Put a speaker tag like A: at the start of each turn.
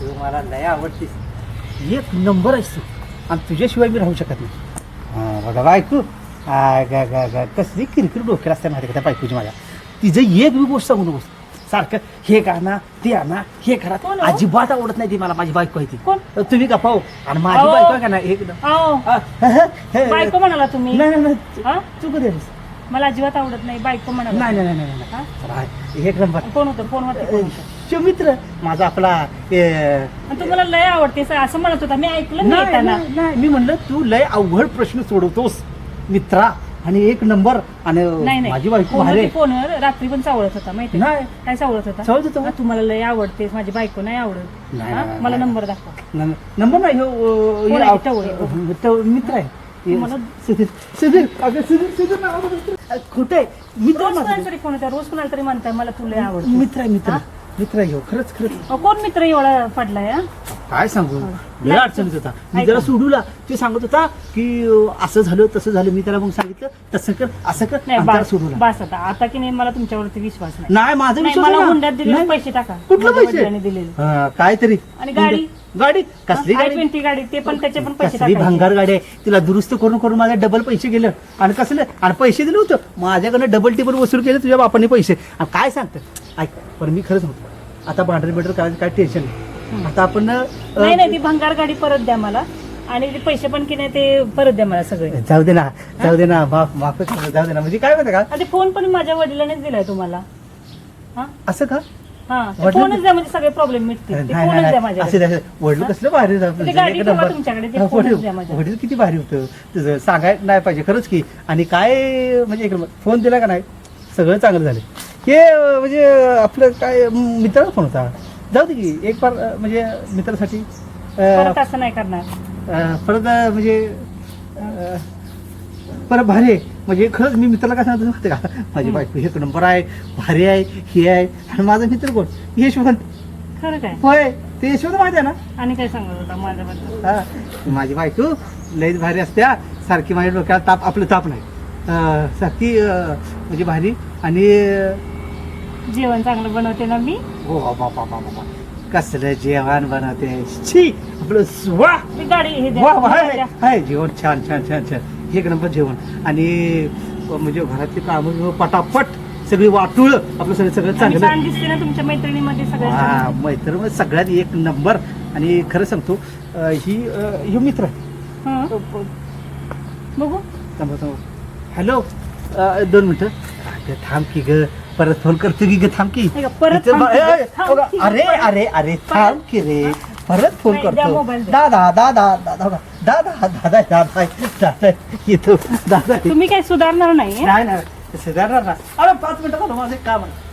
A: तू मला लय आवडतीस. एक नंबर आहेस तू. आणि तुझ्याशिवाय मी राहू शकत नाही. हा, बघा बायको. आ, गा गा गा कसली किरकिर डोक्याला असते माहिती का त्या बायकोची माझ्या? तिचं एक बी गोष्ट सांगू नकोस. सारखं हे गाणं ते आणा हे करा.
B: हो?
A: अजिबात आवडत नाही ती मला माझी बायको आहे ती.
B: कोण?
A: तुम्ही का पाहू आणि माझी. बायको आहे का ना एक
B: अहो. बायको म्हणाला तुम्ही.
A: नाही नाही नाही.
B: हा?
A: तू कधी आलीस?
B: मला अजिबात आवडत नाही. बायको म्हणाला.
A: नाही नाही नाही नाही
B: हा?
A: एक नंबर.
B: कोण होतं? फोनवरती कोण होतं?
A: शिव मित्र माझा आपला ए,
B: आणि तुम्हाला लय आवडते असं म्हणत होता. मी ऐकलं नाही
A: नाही
B: येताना
A: नाही, नाही. मी म्हणलं तू लय अवघड प्रश्न सोडवतोस मित्रा. आणि एक नंबर आणि
B: नाही नाही.
A: माझी बायको
B: फोनवरती
A: भारे.
B: फोनवर रात्री पण चावळत होता माहिती
A: नाही.
B: काय चावळत होता?
A: चावळत होता.
B: हा, तुम्हाला लय आवडते माझी बायको नाही आवडत.
A: नाही,
B: हा?
A: नाही,
B: मला
A: नाही.
B: नंबर दाखवा.
A: न- नंबर नाही ह्यो, अ,
B: कोण
A: हे
B: आहे?
A: आव-
B: टवळे, कोण?
A: टव- मित्र आहे. हे,
B: मला-
A: सुधीर सुधीर अगं सुधीर सुधीर नावाचं मित्र. अ, खोटं आहे. मित्र
B: रोज
A: माझा
B: कोणाला तरी फोन येतो रोज कोणाला तरी म्हणताय मला तुला लय आवडत
A: मित्र आहे मित्र मित्र आहे ह्यो, खरंच खरंच.
B: कोण मित्र एवढा पडलाय हा?
A: काय सांगू? लय
B: नाही,
A: अडचणीत होता. मी. त्याला सोडूला ते सांगत होता की अ, असं झालं तसं झालं. मी त्याला मग सांगितलं तसं कर असं कर
B: नाही
A: आणि त्याला
B: बास
A: सोडूला.
B: बास आता. आता की नाही मला तुमच्यावरती विश्वास नाही.
A: नाही माझा
B: नाही
A: विश्वास
B: मला
A: आहे ना.
B: हुंड्यात दिलेले
A: नाही.
B: पैसे टाका.
A: कुठलं
B: माझ्या
A: पैसे?
B: वडिलांनी दिलेले.
A: हा, काय तरी
B: आणि गाडी?
A: गाडी? कसली
B: आय
A: गाडी?
B: ट्वेंटी गाडी ते पण त्याचे पण पैसे
A: कसली भंगार गाडी आहे. तिला दुरुस्त करून करून माझ्या डबल पैसे गेलं. आणि कसलं? आणि पैसे दिले होतं. माझ्याकडनं डबल टिबल वसूल केले तुझ्या बापाने पैसे. आणि काय सांगतं? ऐक. पण मी खरंच म्हणतो आता भांडर बिंडर करायचं काय टेन्शन नाही. आता आपण
B: नाही नाही ती भंगार गाडी परत द्या मला. आणि ते पैसे पण की नाही ते परत द्या मला सगळे.
A: जाऊ दे ना जाऊ दे ना माफ माफ कर, जाऊ दे ना. म्हणजे काय माहिती का?
B: आणि ते फोन पण माझ्या वडिलांनीच दिलाय तुम्हाला. हा?
A: असं का?
B: हा फोनच द्या म्हणजे सगळे प्रॉब्लेम मिटतील. फोनच द्या माझ्या
A: असं द्या वडील कसलं भारी
B: गाडी ठेवा
A: नंबर.
B: तुमच्याकडे, ते फोनच
A: वडील
B: द्या माझ्या.
A: वडील किती भारी होतं. तुझं सांगायला नाही पाहिजे. खरंच की आणि काय म्हणजे फोन दिला का नाही? सगळं चांगलं झालं हे म्हणजे आपलं काय मित्राचा फोन होता. जाऊ दे की एक बार म्हणजे मित्रासाठी अं,
B: परत असं नाही करणार.
A: अं, परत अं, म्हणजे अं, परत भारी आहे. म्हणजे खरंच मी मित्राला काय सांगतो माहिती का? माझी बायको एक नंबर आहे भारी आहे हे आहे आणि माझा मित्र कोण? यशवंत.
B: खरं काय?
A: होय ते यशवंत माहिती आहे ना?
B: आणि काय सांगत होता माझ्याबद्दल?
A: हा, माझी बायको लईच भारी असत्या सारखी माझ्या डोक्याला ताप आपलं ताप नाही. अं, सारखी अं, म्हणजे भारी. आणि
B: जेवण चांगलं बनवते ना मी?
A: हो बाबा बाबा बाबा कसलं जेवण बनवते? छी आपलं वा
B: ती गाडी हे द्या
A: वा वा हाय,
B: द्या.
A: हाय जेवण छान छान छान छान. एक नंबर जेवण. आणि म्हणजे घरातली कामं पटापट सगळी वाटुळ आपलं सगळं सगळं
B: आणि
A: चांगलं.
B: छान दिसते ना तुमच्या मैत्रिणीमध्ये
A: हा
B: सगळ्या
A: मैत्र सगळ्यात एक नंबर. आणि खरं सांगतो अं, ही अं, ही मित्र.
B: हं, बघू.
A: थांबा थांबा. हॅलो अ, दोन मिनिटं. अगं थांब की ग. परत फ़ोन कर की ग थांब की?
B: नाही का, परत
A: इथं बा-
B: थांब की ग,
A: ए, ए,
B: थांब
A: बघा,
B: की ग,
A: अरे
B: परत.
A: अरे अरे थांब की रे परत फ़ोन
B: नाही, द्या
A: करतो
B: मोबाईल द्या.
A: दादा दादा दादा दादा दादा दादा दादा येतो दादा.
B: तुम्ही काही सुधारणार नाही?
A: नाही नाही सुधारणार ना अरे पाच मिनिटं माझं एक काम आहे.